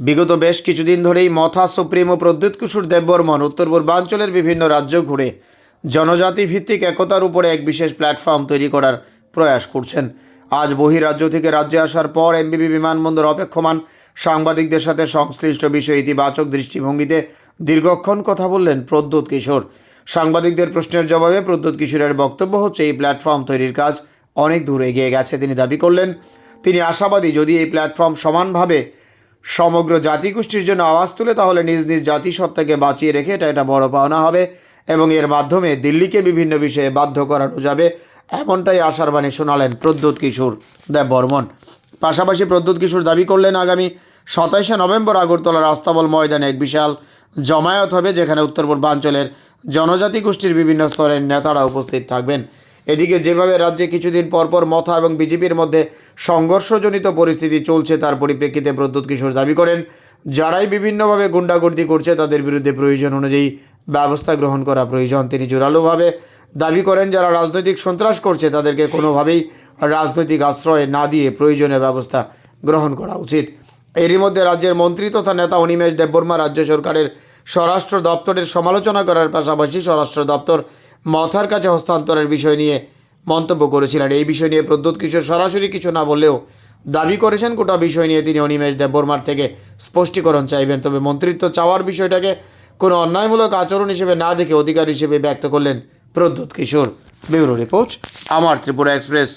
বিগত বেশ কিছুদিন ধরেই মথা সুপ্রিমো প্রদ্যুৎ কিশোর দেববর্মন উত্তর পূর্বাঞ্চলের বিভিন্ন রাজ্য ঘুরে জনজাতি ভিত্তিক একতার উপরে এক বিশেষ প্ল্যাটফর্ম তৈরি করার প্রয়াস করছেন। আজ বহিরাজ্য থেকে রাজ্যে আসার পর এমবিবি বিমানবন্দর অপেক্ষমান। সাংবাদিকদের সাথে সংশ্লিষ্ট বিষয়ে ইতিবাচক দৃষ্টিভঙ্গিতে দীর্ঘক্ষণ কথা বললেন প্রদ্যুৎ কিশোর। সাংবাদিকদের প্রশ্নের জবাবে প্রদ্যুৎ কিশোরের বক্তব্য হচ্ছে, এই প্ল্যাটফর্ম তৈরির কাজ অনেক দূর এগিয়ে গেছে তিনি দাবি করলেন। তিনি আশাবাদী, যদি এই প্ল্যাটফর্ম সমানভাবে সমগ্র জাতিগোষ্ঠীর জন্য আওয়াজ তুলে তাহলে নিজ নিজ জাতিসত্তাকে বাঁচিয়ে রেখে এটা একটা বড় পাওনা হবে এবং এর মাধ্যমে দিল্লিকে বিভিন্ন বিষয়ে বাধ্য করানো যাবে, এমনটাই আশার বাণী শোনালেন প্রদ্যুৎ কিশোর দেব বর্মন। পাশাপাশি প্রদ্যুৎ কিশোর দাবি করলেন, আগামী সাতাইশে নভেম্বর আগরতলা রাস্তাবল ময়দানে এক বিশাল জমায়েত হবে, যেখানে উত্তর পূর্বাঞ্চলের জনজাতি গোষ্ঠীর বিভিন্ন স্তরের নেতারা উপস্থিত থাকবেন। এদিকে যেভাবে রাজ্যে কিছুদিন পরপর মথা এবং বিজেপির মধ্যে সংঘর্ষজনিত পরিস্থিতি চলছে, তার পরিপ্রেক্ষিতে প্রদ্যুৎ কিশোর দাবি করেন, যারাই বিভিন্নভাবে গুন্ডাগর্দি করছে তাদের বিরুদ্ধে প্রয়োজন অনুযায়ী ব্যবস্থা গ্রহণ করা প্রয়োজন। তিনি জোরালোভাবে দাবি করেন, যারা রাজনৈতিক সন্ত্রাস করছে তাদেরকে কোনোভাবেই রাজনৈতিক আশ্রয় না দিয়ে প্রয়োজনীয় ব্যবস্থা গ্রহণ করা উচিত। এরই মধ্যে রাজ্যের মন্ত্রী তথা নেতা অনিমেষ দেববর্মা রাজ্য সরকারের স্বরাষ্ট্র দপ্তরের সমালোচনা করার পাশাপাশি স্বরাষ্ট্র দপ্তর মথার কাছে হস্তান্তরের বিষয় নিয়ে মন্তব্য করেছিলেন। এই বিষয় নিয়ে প্রদ্যুৎ কিশোর সরাসরি কিছু না বললেও দাবি করেছেন, গোটা বিষয় নিয়ে তিনি অনিমেষ দেববর্মার থেকে স্পষ্টীকরণ চাইবেন। তবে মন্ত্রিত্ব চাওয়ার বিষয়টাকে কোনো অন্যায়মূলক আচরণ হিসেবে না দেখে অধিকার হিসেবে ব্যক্ত করলেন প্রদ্যুৎ কিশোর। ব্যুরো রিপোর্ট, আমার ত্রিপুরা এক্সপ্রেস।